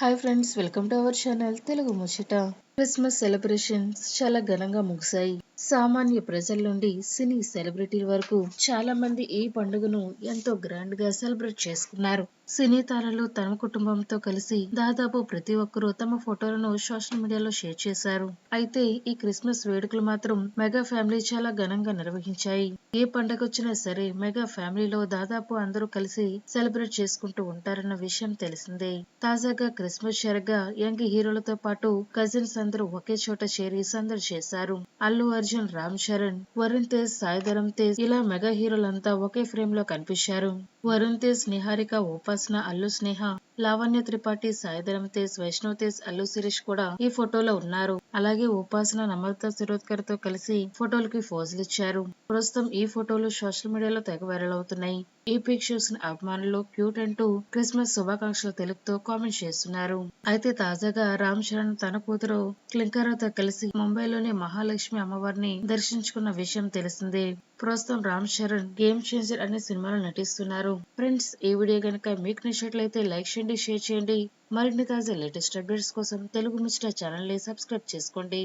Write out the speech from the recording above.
Hi friends welcome to our channel Telugu ముచ్చట Christmas celebrations చాలా ఘనంగా ముగిశాయి. సామాన్య ప్రజల నుండి సినీ సెలబ్రిటీల వరకు చాలా మంది ఈ పండుగను ఎంతో గ్రాండ్గా సెలబ్రేట్ చేసుకున్నారు. సినీ తారలు తమ కుటుంబంతో కలిసి దాదాపు ప్రతి ఒక్కరూ తమ ఫోటోలను సోషల్ మీడియాలో షేర్ చేశారు. అయితే ఈ క్రిస్మస్ వేడుకలు మాత్రం మెగా ఫ్యామిలీ చాలా ఘనంగా నిర్వహించాయి. ఏ పండగ వచ్చినా సరే మెగా ఫ్యామిలీలో దాదాపు అందరూ కలిసి సెలబ్రేట్ చేసుకుంటూ ఉంటారన్న విషయం తెలిసిందే. తాజాగా క్రిస్మస్ షరగా యంగ్ హీరోలతో పాటు కజిన్స్ అందరూ ఒకే చోట చేరి సందడి చేశారు. అల్లు అర్జున్ రామ్ చరణ్ వరుణ్ తేజ్ సాయిధరం తేజ్ ఇలా మెగా హీరోలంతా ఒకే ఫ్రేమ్లో కనిపించారు. వరుణ్ తేజ్ నిహారిక ఉపాసన అల్లు స్నేహ లావణ్య త్రిపాఠి సాయిధరం తేజ్ వైష్ణవ్ తేజ్ అల్లు శిరీష్ కూడా ఈ ఫోటోలో ఉన్నారు. అలాగే ఉపాసన నమ్రత శిరోద్కర్తో కలిసి ఫోటోలకి ఫోజులు ఇచ్చారు. ప్రస్తుతం ఈ ఫోటోలు సోషల్ మీడియాలో తెగ వైరల్ అవుతున్నాయి. ఈ పిక్ చూసిన అభిమానులు క్యూట్ అంటూ క్రిస్మస్ శుభాకాంక్షలు తెలుపుతూ కామెంట్ చేస్తున్నారు. అయితే తాజాగా రామ్ చరణ్ తన కూతురు క్లింకరతో కలిసి ముంబైలోని మహాలక్ష్మి అమ్మవారిని దర్శించుకున్న విషయం తెలిసిందే. ప్రస్తుతం రామ్ చరణ్ గేమ్ చేంజర్ అనే సినిమాలో నటిస్తున్నారు. ఫ్రెండ్స్ ఈ వీడియో కనుక మీకు నచ్చినట్లయితే లైక్ చేయండి షేర్ చేయండి. మరిన్ని తాజా లేటెస్ట్ అప్డేట్స్ కోసం తెలుగు మిస్టర్ ఛానల్ని సబ్స్క్రైబ్ చేసుకోండి.